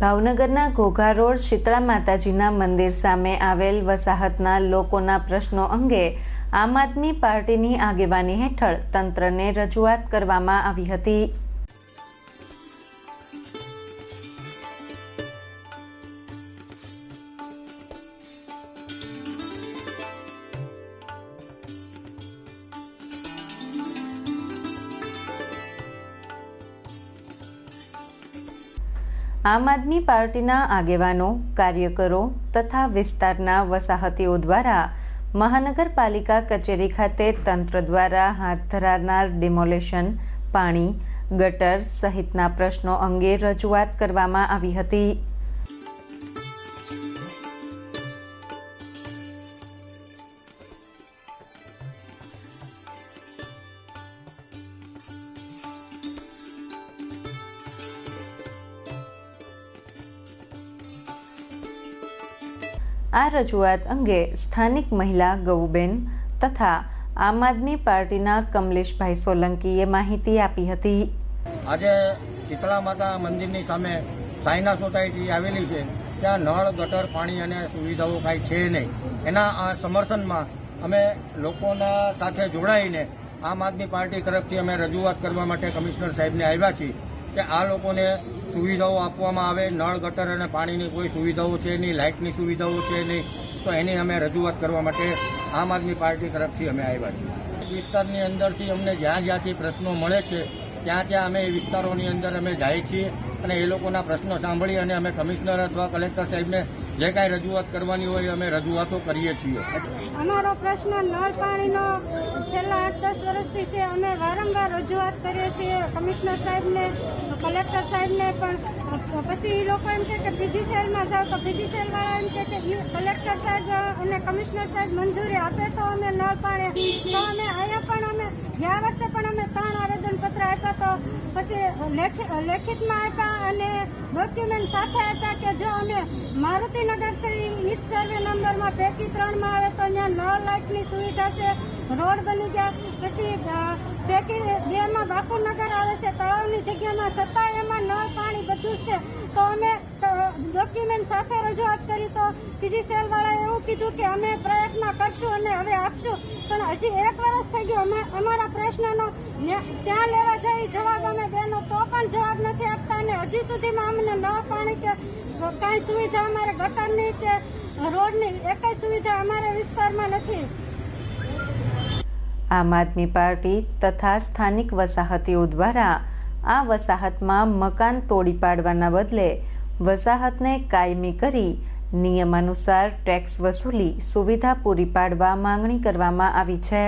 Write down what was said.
ભાવનગરના ઘોઘા રોડ શીતળા માતાજીના મંદિર સામે આવેલ વસાહતના લોકોના પ્રશ્નો અંગે આમ આદમી પાર્ટીની આગેવાની હેઠળ તંત્રને રજૂઆત કરવામાં આવી હતી. આમ આદમી પાર્ટીના આગેવાનો, કાર્યકરો તથા વિસ્તારના વસાહતીઓ દ્વારા મહાનગરપાલિકા કચેરી ખાતે તંત્ર દ્વારા હાથ ધરાનાર ડિમોલેશન, પાણી, ગટર સહિતના પ્રશ્નો અંગે રજૂઆત કરવામાં આવી હતી. આ રજૂઆત અંગે સ્થાનિક મહિલા ગૌબેન તથા આમ આદમી પાર્ટીના કમલેશભાઈ સોલંકીએ માહિતી આપી હતી. આજે શીતળા માતા મંદિરની સામે સાયના સોસાયટી આવેલી છે, ત્યાં નળ, ગટર, પાણી અને સુવિધાઓ કાંઈ છે નહીં. એના સમર્થનમાં અમે લોકોના સાથે જોડાઈને આમ આદમી પાર્ટી તરફથી અમે રજૂઆત કરવા માટે કમિશનર સાહેબને આવ્યા છીએ. કે આ લોકોને સુવિધાઓ આપવામાં આવે, નળ, ગટર અને પાણીની કોઈ સુવિધાઓ છે નહીં, લાઇટની સુવિધાઓ છે નહીં. તો એની અમે રજૂઆત કરવા માટે આમ આદમી પાર્ટી તરફથી અમે આવ્યા છીએ. વિસ્તારની અંદરથી અમને જ્યાં જ્યાંથી પ્રશ્નો મળે છે ત્યાં ત્યાં અમે એ વિસ્તારોની અંદર અમે જાય છીએ અને એ લોકોના પ્રશ્નો સાંભળી અને અમે કમિશનર અથવા કલેક્ટર સાહેબને જે કાંઈ રજૂઆત કરવાની હોય અમે રજૂઆતો કરીએ છીએ. અમારો પ્રશ્ન નળ પાણીનો છેલ્લા આઠ દસ વર્ષથી છે. અમે વારંવાર રજૂઆત કરીએ છીએ કમિશનર સાહેબને, કલેક્ટર સાહેબને પણ. પછી એ લોકો એમ કે બીજી સેલમાં જાઓ તો બીજી સેલવાળા એમ કે કલેક્ટર સાહેબ અને કમિશનર સાહેબ મંજૂરી આપે તો અમે નળ પાણી, તો અમે અહીંયા પણ અમે, ગયા વર્ષે પણ અમે ત્રણ આપ્યા તો પછી લેખિ- લેખિતમાં આપ્યા અને ડોક્યુમેન્ટ સાથે આપ્યા કે જો અમે મારુતિનગરથી ઈચ સર્વે નંબરમાં પૈકી ત્રણમાં આવે તો ત્યાં નળ લાઇટની સુવિધા છે, રોડ બની ગયા. પછી પૈકી બેમાં બાપુનગર આવે છે, તળાવની જગ્યામાં છતાં એમાં નળ, પાણી બધું છે. તો અમે ડોક્યુમેન્ટ સાથે રજૂઆત કરી તો બીજી સેલવાળાએ એવું કીધું કે અમે પ્રયત્ન કરશું અને હવે આપશું. પણ હજી એક વર્ષ થઈ ગયું. અમે અમારા પ્રશ્નનો ત્યાં લેવા જઈ જવાબ અમે બેનો તો પણ જવાબ નથી આપતા અને હજી સુધીમાં અમને નળ પાણી કે કાંઈ સુવિધા અમારે ગટરની કે રોડની એકય સુવિધા અમારા વિસ્તારમાં નથી. આમ આદમી પાર્ટી તથા સ્થાનિક વસાહતીઓ દ્વારા આ વસાહતમાં મકાન તોડી પાડવાના બદલે વસાહતને કાયમી કરી નિયમાનુસાર ટેક્સ વસૂલી સુવિધા પૂરી પાડવા માંગણી કરવામાં આવી છે.